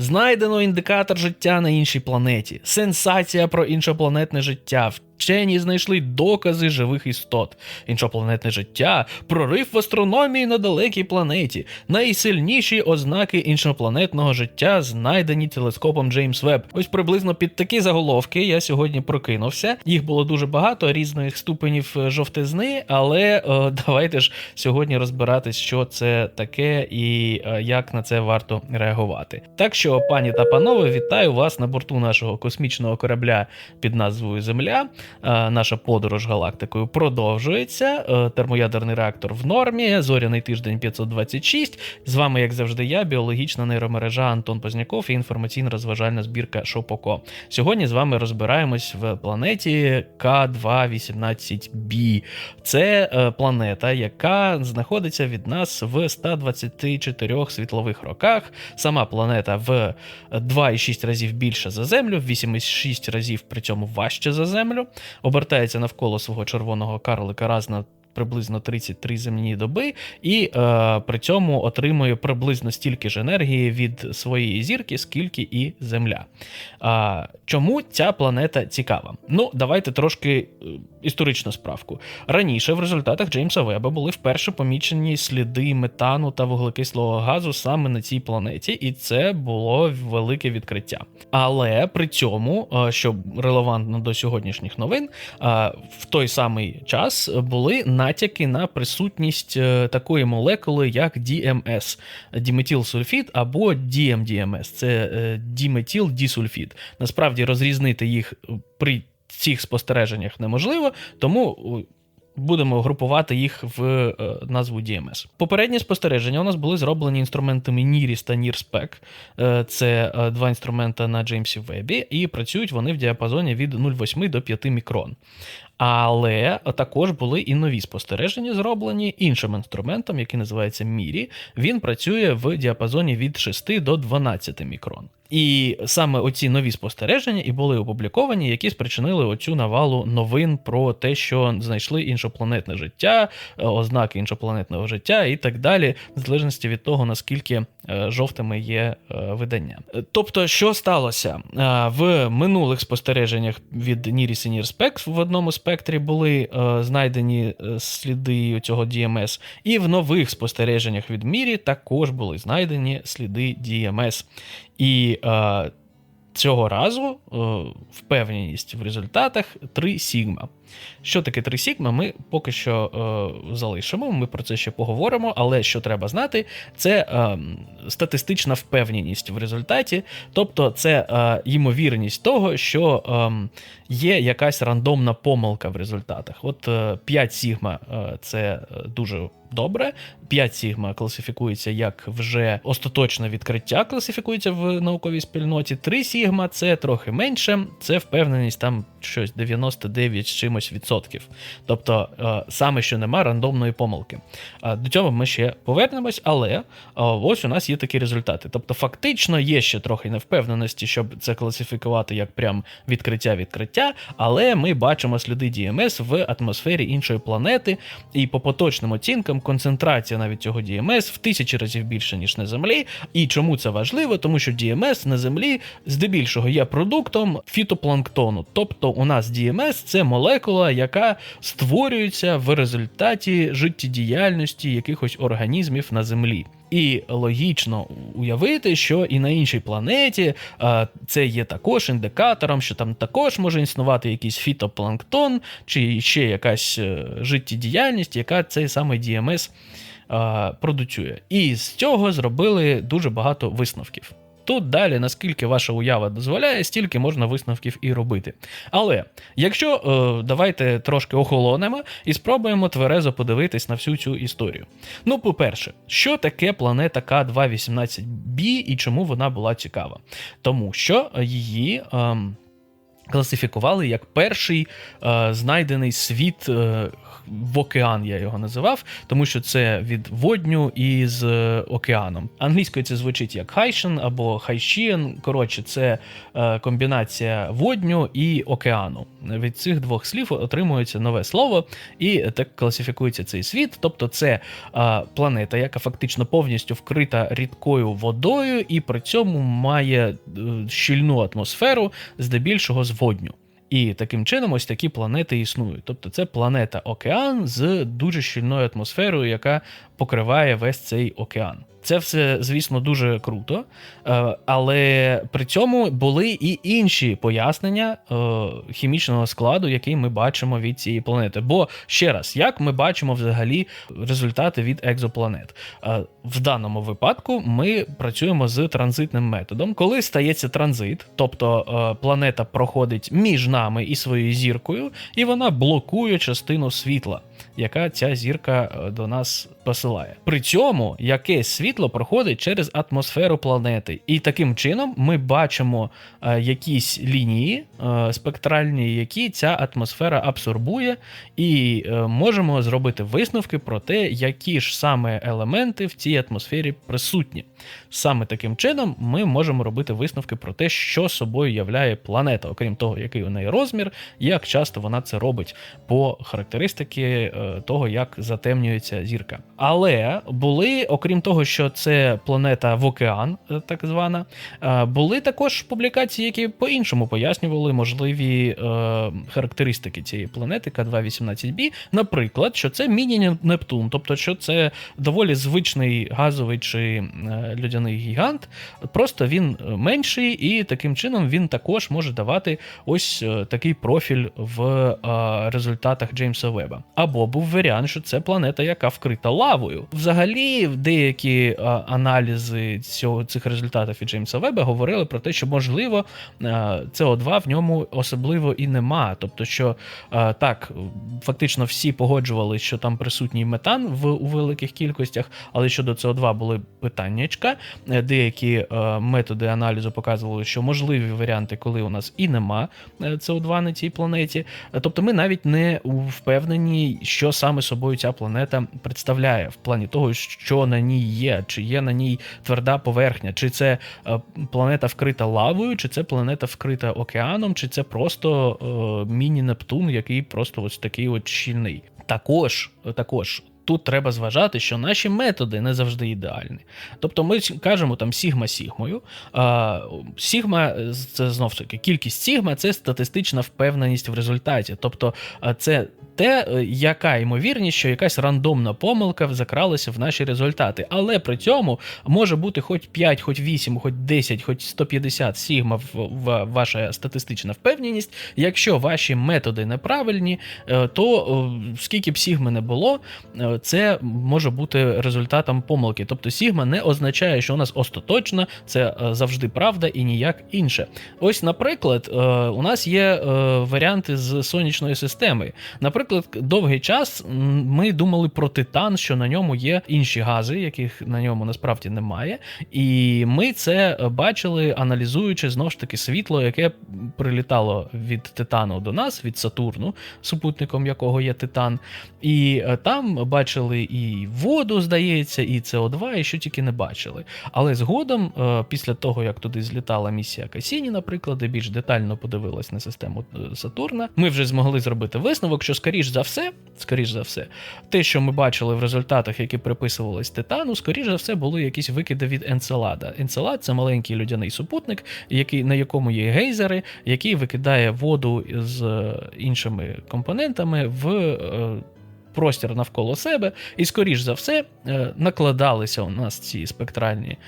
Знайдено індикатор життя на іншій планеті. Сенсація про іншопланетне життя. Вчені знайшли докази живих істот. Іншопланетне життя, прорив в астрономії на далекій планеті. Найсильніші ознаки іншопланетного життя знайдені телескопом Джеймс Веб. Ось приблизно під такі заголовки я сьогодні прокинувся. Їх було дуже багато різних ступенів е, жовтизни, але е, давайте ж сьогодні розбиратись, що це таке і е, як на це варто реагувати. Так що, пані та панове, вітаю вас на борту нашого космічного корабля під назвою Земля. Е, Наша подорож галактикою продовжується. Е, Термоядерний реактор в нормі, зоряний тиждень 526. З вами, як завжди, я, біологічна нейромережа Антон Позняков і інформаційно-розважальна збірка Шопоко. Сьогодні з вами розбираємось в планеті К218b. Це е, планета, яка знаходиться від нас в 124 світлових роках. Сама планета в 2,6 разів більша за Землю, в 8,6 разів при цьому важче за Землю. Обертається навколо свого червоного карлика раз на приблизно 33 земні доби, і е, при цьому отримує приблизно стільки ж енергії від своєї зірки, скільки і Земля. А, чому ця планета цікава? Ну, давайте трошки е, історичну справку. Раніше в результатах Джеймса Веба були вперше помічені сліди метану та вуглекислого газу саме на цій планеті, і це було велике відкриття. Але при цьому, е, що релевантно до сьогоднішніх новин, е, в той самий час були натяки на присутність е, такої молекули, як DMS – діметилсульфід або DMDMS – це е, діметилдісульфід. Насправді розрізнити їх при цих спостереженнях неможливо, тому е, будемо групувати їх в е, назву DMS. Попередні спостереження у нас були зроблені інструментами NIRIS та NIRSPEC. Е, Це е, два інструмента на Джеймсі Вебі, і працюють вони в діапазоні від 0,8 до 5 мікрон. Але також були і нові спостереження, зроблені іншим інструментом, який називається Мірі. Він працює в діапазоні від 6 до 12 мікрон. І саме оці нові спостереження і були опубліковані, які спричинили оцю навалу новин про те, що знайшли іншопланетне життя, е, ознаки іншопланетного життя і так далі, в залежності від того, наскільки жовтими є е, видання. Е, Тобто, що сталося Е, в минулих спостереженнях від Ніріс і Нірспек в одному спектрі були е, знайдені е, сліди цього DMS, і в нових спостереженнях від Мірі також були знайдені сліди DMS. І е, цього разу е, впевненість в результатах 3 сігма. Що таке 3 сігма, ми поки що е, залишимо, ми про це ще поговоримо, але що треба знати, це е, статистична впевненість в результаті, тобто це е, ймовірність того, що е, є якась рандомна помилка в результатах. От е, 5 сігма е, це е, дуже добре. 5 сігма класифікується як вже остаточне відкриття, класифікується в науковій спільноті. 3 сігма це трохи менше, це впевненість там щось 99 з чимось відсотків. Тобто е, саме що нема рандомної помилки. Е, До цього ми ще повернемось, але е, ось у нас є такі результати. Тобто, фактично є ще трохи невпевненості, щоб це класифікувати як прям відкриття-відкриття, але ми бачимо сліди DMS в атмосфері іншої планети, і по поточним оцінкам концентрація навіть цього DMS в тисячі разів більше, ніж на Землі. І чому це важливо? Тому що DMS на Землі здебільшого є продуктом фітопланктону. Тобто у нас DMS це молекула, яка створюється в результаті життєдіяльності якихось організмів на Землі. І логічно уявити, що і на іншій планеті а, це є також індикатором, що там також може існувати якийсь фітопланктон, чи ще якась е, життєдіяльність, яка цей самий DMS а, продуцює. І з цього зробили дуже багато висновків. Тут далі, наскільки ваша уява дозволяє, стільки можна висновків і робити. Але якщо е, давайте трошки охолонемо і спробуємо тверезо подивитись на всю цю історію. Ну, по-перше, що таке планета К218b і чому вона була цікава? Тому що її. Ем, класифікували як перший е, знайдений світ е, в океан, я його називав, тому що це від водню і з е, океаном. Англійською це звучить як Хайшен або Хайшіен. Коротше, це е, комбінація водню і океану. Від цих двох слів отримується нове слово, і так класифікується цей світ. Тобто, це е, планета, яка фактично повністю вкрита рідкою водою, і при цьому має е, щільну атмосферу, здебільшого з водню. І таким чином ось такі планети існують. Тобто це планета океан з дуже щільною атмосферою, яка покриває весь цей океан. Це все, звісно, дуже круто, е, але при цьому були і інші пояснення е, хімічного складу, який ми бачимо від цієї планети. Бо ще раз, як ми бачимо взагалі результати від екзопланет? Е, В даному випадку ми працюємо з транзитним методом. Коли стається транзит, тобто планета проходить між нами і своєю зіркою, і вона блокує частину світла, яка ця зірка до нас посилає. При цьому якесь світло проходить через атмосферу планети, і таким чином ми бачимо е, якісь лінії е, спектральні, які ця атмосфера абсорбує, і е, можемо зробити висновки про те, які ж саме елементи в цій атмосфері присутні. Саме таким чином ми можемо робити висновки про те, що собою являє планета, окрім того, який у неї розмір, як часто вона це робить по характеристики того, як затемнюється зірка. Але були, окрім того, що це планета в океан, е, так звана, е, були також публікації, які по-іншому пояснювали можливі е, характеристики цієї планети К218b. Наприклад, що це міні-Нептун, тобто, що це доволі звичний газовий чи людяний гігант, просто він менший, і таким чином він також може давати ось такий профіль в результатах Джеймса Веба. Або був варіант, що це планета, яка вкрита лавою. Взагалі, деякі е, аналізи цього цих результатів від Джеймса Веба говорили про те, що можливо е, СО2 в ньому особливо і нема. Тобто, що е, так, фактично всі погоджували, що там присутній метан в у великих кількостях, але щодо СО2 були питаннячка. Деякі методи аналізу показували, що можливі варіанти, коли у нас і нема е, СО2 на цій планеті. Тобто ми навіть не впевнені, що саме собою ця планета представляє в плані того, що на ній є, чи є на ній тверда поверхня, чи це е, планета вкрита лавою, чи це планета вкрита океаном, чи це просто е, міні-Нептун, який просто ось такий от щільний. Також, також. Тут треба зважати, що наші методи не завжди ідеальні. Тобто ми кажемо там сігма сігмою. Сігма це знов таки кількість сігма це статистична впевненість в результаті. Тобто це те, е, яка ймовірність, що якась рандомна помилка закралася в наші результати. Але при цьому може бути хоч 5, хоч 8, хоч 10, хоч 150 сігма в, ваша статистична впевненість. Якщо ваші методи неправильні, е, то е, скільки б сігми не було, е, це може бути результатом помилки. Тобто сігма не означає, що у нас остаточно, це е, завжди правда і ніяк інше. Ось, наприклад, е, у нас є е, варіанти з сонячної системи. Наприклад, довгий час ми думали про титан, що на ньому є інші гази, яких на ньому насправді немає. І ми це бачили, аналізуючи знову ж таки світло, яке прилітало від титану до нас, від Сатурну, супутником якого є титан. І там бачили і воду, здається, і СО2, і що тільки не бачили. Але згодом, е, після того, як туди злітала місія Касіні, наприклад, де більш детально подивилась на систему е, Сатурна, ми вже змогли зробити висновок, що скоріш за все, скоріш за все, те, що ми бачили в результатах, які приписувались Титану, скоріш за все, були якісь викиди від Енцелада. Енцелад це маленький людяний супутник, який, на якому є гейзери, який викидає воду з е, іншими компонентами в. Простір навколо себе, і, скоріш за все, е, накладалися у нас ці спектральні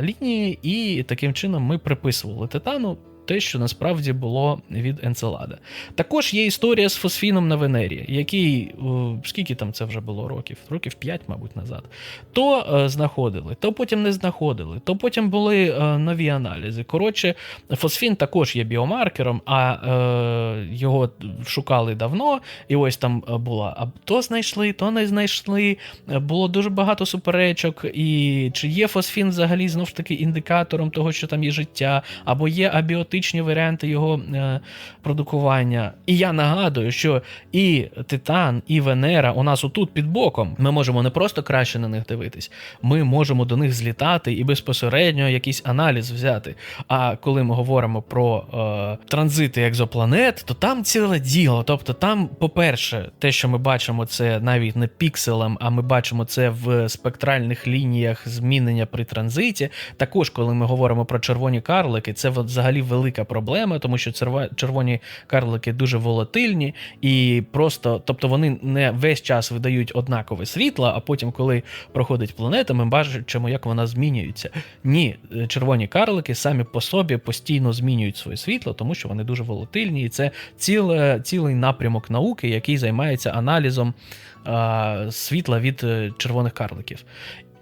лінії, і таким чином ми приписували титану те, що насправді було від Енцелада. Також є історія з фосфіном на Венері, який о, скільки там це вже було років? Років 5, мабуть, назад. То е, знаходили, то потім не знаходили, то потім були е, нові аналізи. Коротше, фосфін також є біомаркером, а е, його шукали давно, і ось там е, була. А то знайшли, то не знайшли. Е, Було дуже багато суперечок. І чи є фосфін взагалі знов ж таки індикатором того, що там є життя, або є абіотичний абіотичні варіанти його е, продукування. І я нагадую, що і Титан, і Венера у нас отут під боком. Ми можемо не просто краще на них дивитись, ми можемо до них злітати і безпосередньо якийсь аналіз взяти. А коли ми говоримо про е, транзити екзопланет, то там ціле діло. Тобто, там, по-перше, те, що ми бачимо, це навіть не пікселем, а ми бачимо це в спектральних лініях змінення при транзиті. Також, коли ми говоримо про червоні карлики, це взагалі велика проблема, тому що червоні карлики дуже волатильні і просто, тобто вони не весь час видають однакове світло, а потім, коли проходить планета, ми бачимо, як вона змінюється. Ні, е, червоні карлики самі по собі постійно змінюють своє світло, тому що вони дуже волатильні, і це ціле, цілий напрямок науки, який займається аналізом світла від е, червоних карликів.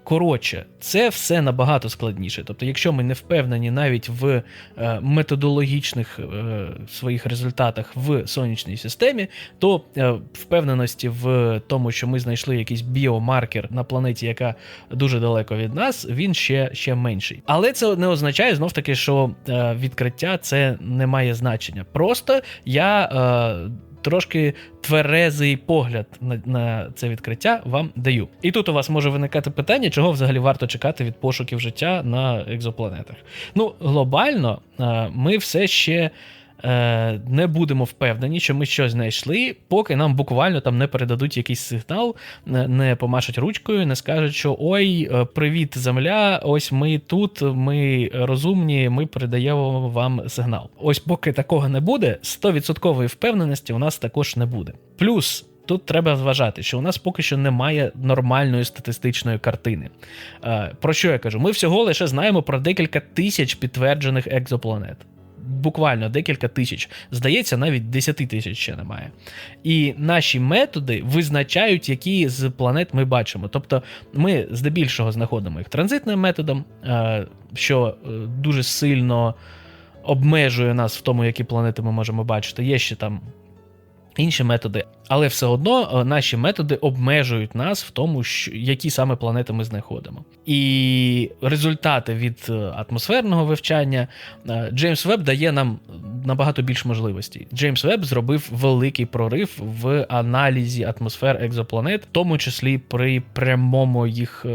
Коротше, це все набагато складніше. Тобто, якщо ми не впевнені навіть в е, методологічних е, своїх результатах в сонячній системі, то е, впевненості в тому, що ми знайшли якийсь біомаркер на планеті, яка дуже далеко від нас, він ще, ще менший. Але це не означає знов таки, що відкриття це не має значення. Просто я. Трошки тверезий погляд на, на це відкриття вам даю. І тут у вас може виникати питання, чого взагалі варто чекати від пошуків життя на екзопланетах. Ну, глобально, ми все ще не будемо впевнені, що ми щось знайшли, поки нам буквально там не передадуть якийсь сигнал, не- не помашуть ручкою, не скажуть, що ой, е, привіт, земля, ось ми тут, ми розумні, ми передаємо вам сигнал. Ось поки такого не буде, 100% впевненості у нас також не буде. Плюс. Тут треба зважати, що у нас поки що немає нормальної статистичної картини. Е, Про що я кажу? Ми всього лише знаємо про декілька тисяч підтверджених екзопланет. Буквально декілька тисяч. Здається, навіть 10 тисяч ще немає. І наші методи визначають, які з планет ми бачимо. Тобто ми здебільшого знаходимо їх транзитним методом, е, що е, дуже сильно обмежує нас в тому, які планети ми можемо бачити. Є ще там інші методи, але все одно е, наші методи обмежують нас в тому, що, які саме планети ми знаходимо. І результати від е, атмосферного вивчання е, Джеймс Веб дає нам набагато більш можливостей. Джеймс Веб зробив великий прорив в аналізі атмосфер екзопланет, в тому числі при прямому їх.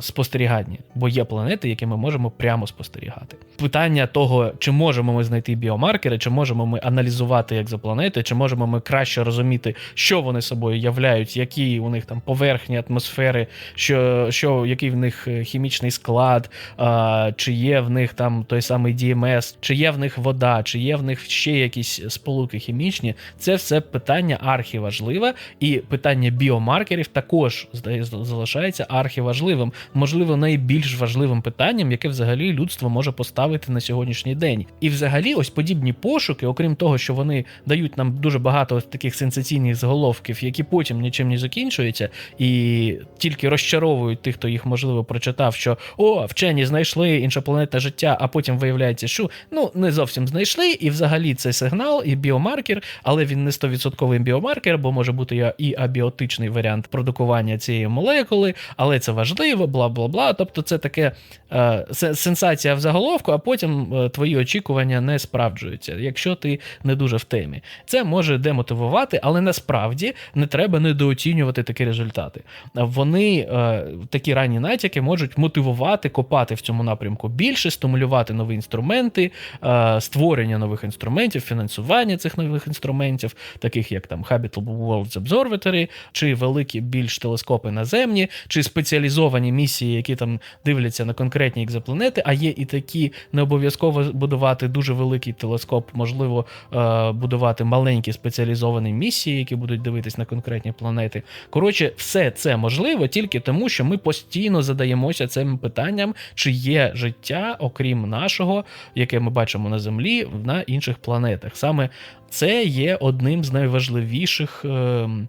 Спостеріганні, бо є планети, які ми можемо прямо спостерігати. Питання того, чи можемо ми знайти біомаркери, чи можемо ми аналізувати екзопланети, чи можемо ми краще розуміти, що вони собою являють, які у них там поверхні атмосфери, що, що який в них е, хімічний склад, а, чи є в них там той самий DMS, чи є в них вода, чи є в них ще якісь сполуки хімічні. Це все питання архіважливе, і питання біомаркерів також залишається архіважливим, можливо, найбільш важливим питанням, яке взагалі людство може поставити на сьогоднішній день. І взагалі, ось подібні пошуки, окрім того, що вони дають нам дуже багато ось таких сенсаційних заголовків, які потім нічим не закінчуються, і тільки розчаровують тих, хто їх можливо прочитав, що о, вчені знайшли іншопланетне життя, а потім виявляється, що ну не зовсім знайшли, і взагалі це сигнал і біомаркер, але він не 100% біомаркер, бо може бути і абіотичний варіант продукування цієї молекули, але це важливо, бла бла бла. Тобто, це таке е, сенсація в заголовку, а потім е, твої очікування не справджуються, якщо ти не дуже в темі. Це може демотивувати, але насправді не треба недооцінювати такі результати. Вони е, такі ранні натяки можуть мотивувати копати в цьому напрямку більше, стимулювати нові інструменти, е, створення нових інструментів, фінансування цих нових інструментів, таких як там Habitable Worlds Observatory, чи великі більш телескопи наземні, чи спеціалізовані місії, які там дивляться на конкретні екзопланети, а є і такі, не обов'язково будувати дуже великий телескоп, можливо, е, будувати маленькі спеціалізовані місії, які будуть дивитись на конкретні планети. Коротше, все це можливо тільки тому, що ми постійно задаємося цим питанням, чи є життя, окрім нашого, яке ми бачимо на Землі, на інших планетах. Саме це є одним з найважливіших. ем,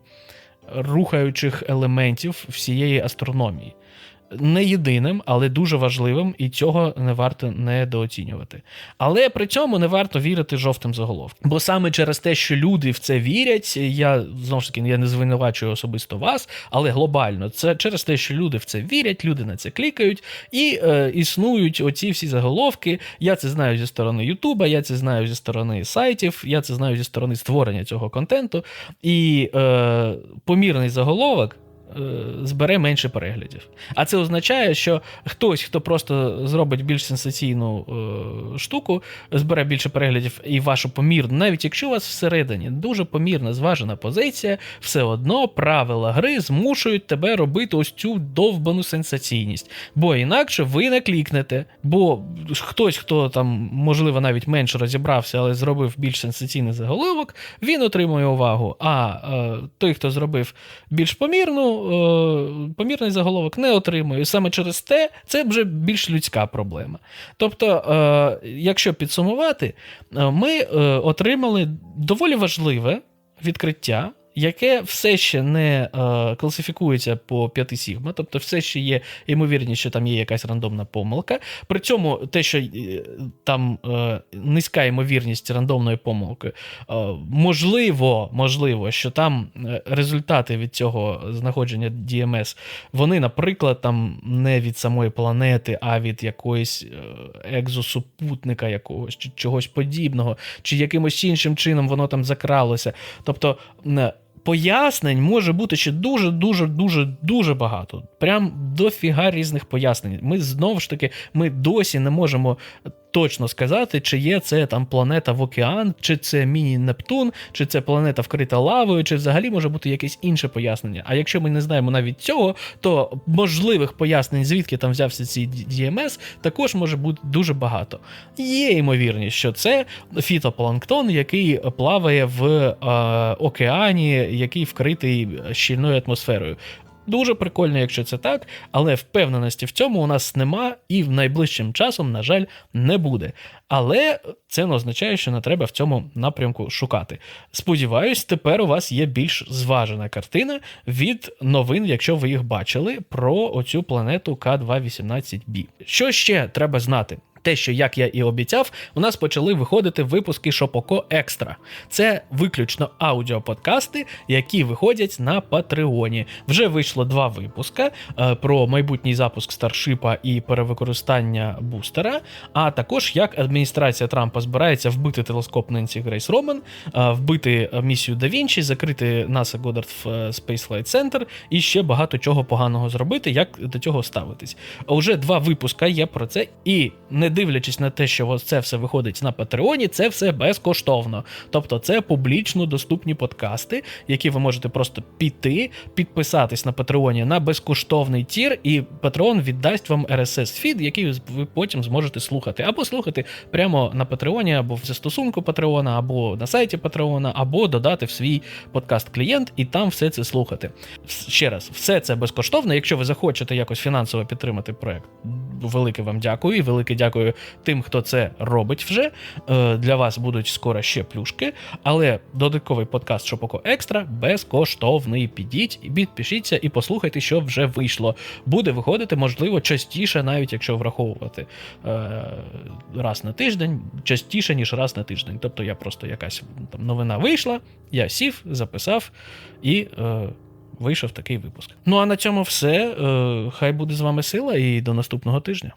рухаючих елементів всієї астрономії. Не єдиним, але дуже важливим, і цього не варто недооцінювати. Але при цьому не варто вірити жовтим заголовкам. Бо саме через те, що люди в це вірять, я знову ж таки я не звинувачую особисто вас, але глобально це через те, що люди в це вірять, люди на це клікають, і е, існують оці всі заголовки. Я це знаю зі сторони Ютуба, я це знаю зі сторони сайтів, я це знаю зі сторони створення цього контенту. І е, помірний заголовок. Е, Збере менше переглядів. А це означає, що хтось, хто просто зробить більш сенсаційну е, штуку, збере більше переглядів і вашу помірну, навіть якщо у вас всередині дуже помірна зважена позиція, все одно правила гри змушують тебе робити ось цю довбану сенсаційність. Бо інакше ви не клікнете. Бо хтось, хто там, можливо, навіть менше розібрався, але зробив більш сенсаційний заголовок, він отримує увагу. А е, той, хто зробив більш помірну, е, помірний заголовок, не отримує. І саме через те це вже більш людська проблема. Тобто, е, якщо підсумувати, е, ми отримали доволі важливе відкриття. Яке все ще не е, класифікується по 5 сігма, тобто все ще є ймовірність, що там є якась рандомна помилка. При цьому те, що е, там е, низька ймовірність рандомної помилки, е, можливо, можливо, що там е, результати від цього знаходження DMS, вони, наприклад, там не від самої планети, а від якоїсь е, екзосупутника якогось чи чогось подібного, чи якимось іншим чином воно там закралося. Тобто. Пояснень може бути ще дуже, дуже, дуже, дуже багато. Прям дофіга різних пояснень. Ми знову ж таки, ми досі не можемо точно сказати, чи є це там планета в океан, чи це міні-Нептун, чи це планета вкрита лавою, чи взагалі може бути якесь інше пояснення. А якщо ми не знаємо навіть цього, то можливих пояснень, звідки там взявся цей DMS, також може бути дуже багато. Є ймовірність, що це фітопланктон, який плаває в е, океані, який вкритий щільною атмосферою. Дуже прикольно, якщо це так, але впевненості в цьому у нас нема і в найближчим часом, на жаль, не буде. Але це не означає, що не треба в цьому напрямку шукати. Сподіваюсь, тепер у вас є більш зважена картина від новин, якщо ви їх бачили, про оцю планету К218b. Що ще треба знати? Те, що, як я і обіцяв, у нас почали виходити випуски Шопоко Екстра. Це виключно аудіоподкасти, які виходять на Патреоні. Вже вийшло два випуска е, про майбутній запуск старшипа і перевикористання бустера. А також як адміністрація Трампа збирається вбити телескоп Ненсі Грейс Роман, е, вбити місію Да Вінчі, закрити NASA Goddard Space Flight Center і ще багато чого поганого зробити, як до цього ставитись. Уже два випуска є про це, і не дивлячись на те, що це все виходить на Патреоні, це все безкоштовно. Тобто це публічно доступні подкасти, які ви можете просто піти, підписатись на Патреоні на безкоштовний тір, і Патреон віддасть вам RSS фід, який ви потім зможете слухати. Або слухати прямо на Патреоні, або в застосунку Патреона, або на сайті Патреона, або додати в свій подкаст-клієнт і там все це слухати. Ще раз, все це безкоштовно. Якщо ви захочете якось фінансово підтримати проект, велике вам дякую і велике дякую тим, хто це робить вже. Е, Для вас будуть скоро ще плюшки, але додатковий подкаст Шопоко Екстра безкоштовний. Підіть підпишіться і послухайте, що вже вийшло. Буде виходити, можливо, частіше, навіть якщо враховувати е, раз на тиждень, частіше, ніж раз на тиждень. Тобто я просто якась там новина вийшла, я сів, записав і. Е, Вийшов такий випуск. Ну а на цьому все. Хай буде з вами сила і до наступного тижня.